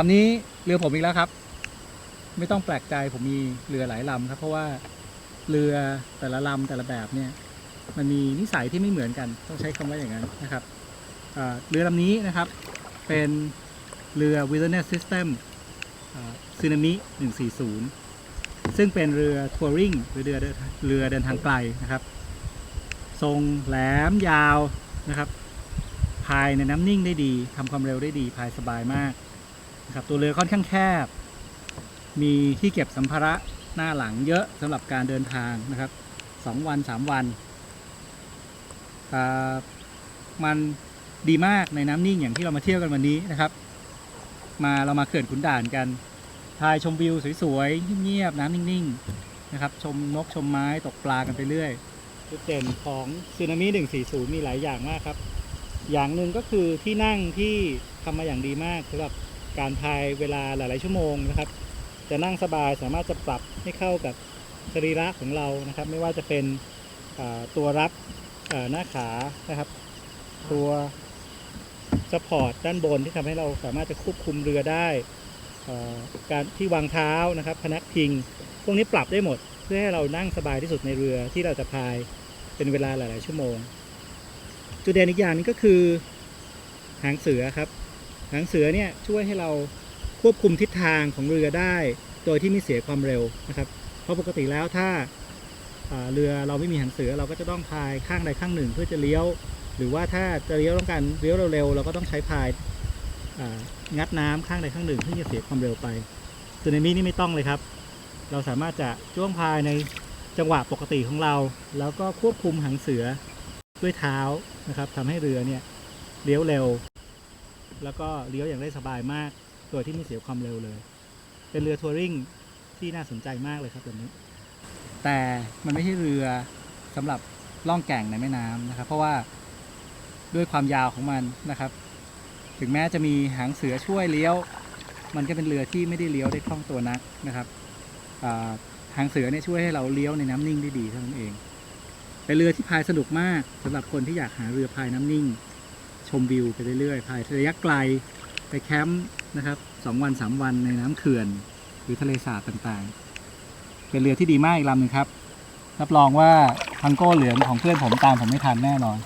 ลำนี้เรือผมอีกแล้วครับ ไม่ต้องแปลกใจผมมีเรือหลายลำครับ เพราะว่าเรือแต่ละลำแต่ละแบบเนี่ย มันมีนิสัยที่ไม่เหมือนกันต้องใช้คำว่าอย่างนั้นนะครับเรือลำนี้นะครับ เป็นเรือ Wilderness System ซึนามิ140 ซึ่งเป็นเรือทัวริงหรือเรือเรือเดินทางไกลนะครับ ทรงแหลมยาวนะครับ พายในน้ำนิ่งได้ดีทำความเร็วได้ดีพายสบายมาก นะครับตัวเรือค่อนข้างแคบ มีที่เก็บสัมภาระหน้าหลังเยอะสำหรับการเดินทางนะครับสองวันสามวัน มันดีมากในน้ำนิ่งอย่างที่เรามาเที่ยวกันวันนี้นะครับ มาเรามาเขื่อนขุนด่านกันพายชมวิวสวยๆเงียบๆน้ำนิ่งๆนะครับ ชมนกชมไม้ตกปลากันไปเรื่อยจุดเด่นของซึนามิ140 มีหลายอย่างมากครับ อย่างหนึ่งก็คือที่นั่งที่ทำมาอย่างดีมากสำหรับ การพายเวลาหลายๆชั่วโมงนะครับ จะนั่งสบายสามารถจะปรับให้เข้ากับสรีระของเรานะครับ ไม่ว่าจะเป็นตัวรับหน้าขานะครับ ตัวสปอร์ตด้านบนที่ทำให้เราสามารถจะควบคุมเรือได้การที่วางเท้านะครับ พนักพิง พวกนี้ปรับได้หมด เพื่อให้เรานั่งสบายที่สุดในเรือที่เราจะพายเป็นเวลาหลาย ๆ ชั่วโมง จุดเด่นอีกอย่างนึงก็คือหางเสือครับ หางเสือเนี่ยช่วยให้เราควบคุมทิศทางของเรือได้ โดยที่ไม่เสียความเร็วนะครับ เพราะปกติแล้วถ้าเรือเราไม่มีหางเสือเราก็จะต้องพายข้างใดข้างหนึ่งเพื่อจะเลี้ยว หรือว่าถ้าจะเลี้ยวต้องการเลี้ยวเร็วๆเราก็ต้องใช้พายงัดน้ำข้างใดข้างหนึ่งเพื่อจะเสียความเร็วไปส่วนในมินี่ไม่ต้องเลยครับ เราสามารถจะจ้วงพายในจังหวะปกติของเรา แล้วก็ควบคุมหางเสือด้วยเท้านะครับทำให้เรือเนี่ยเลี้ยวเร็ว แล้วก็เลี้ยวอย่างได้สบายมาก โดยที่ไม่เสียความเร็วเลย เป็นเรือทัวริงที่น่าสนใจมากเลยครับแบบนี้ แต่มันไม่ใช่เรือสำหรับล่องแก่งในแม่น้ำนะครับ เพราะว่าด้วยความยาวของมันนะครับ ถึงแม้จะมีหางเสือช่วยเลี้ยว มันก็เป็นเรือที่ไม่ได้เลี้ยวได้คล่องตัวนักนะครับหางเสือเนี่ยช่วยให้เราเลี้ยวในน้ำนิ่งได้ดีเท่านั้นเอง เป็นเรือที่พายสนุกมากสำหรับคนที่อยากหาเรือพายน้ำนิ่ง ชมวิวไปเรื่อยๆพายระยะไกลไปแคมป์นะครับสองวันสามวันในน้ำเขื่อน หรือทะเลสาบต่างๆ เป็นเรือที่ดีมากอีกลำหนึ่งครับ รับรองว่าพังโก้เหลืองของเพื่อนผมตามผมไม่ทันแน่นอน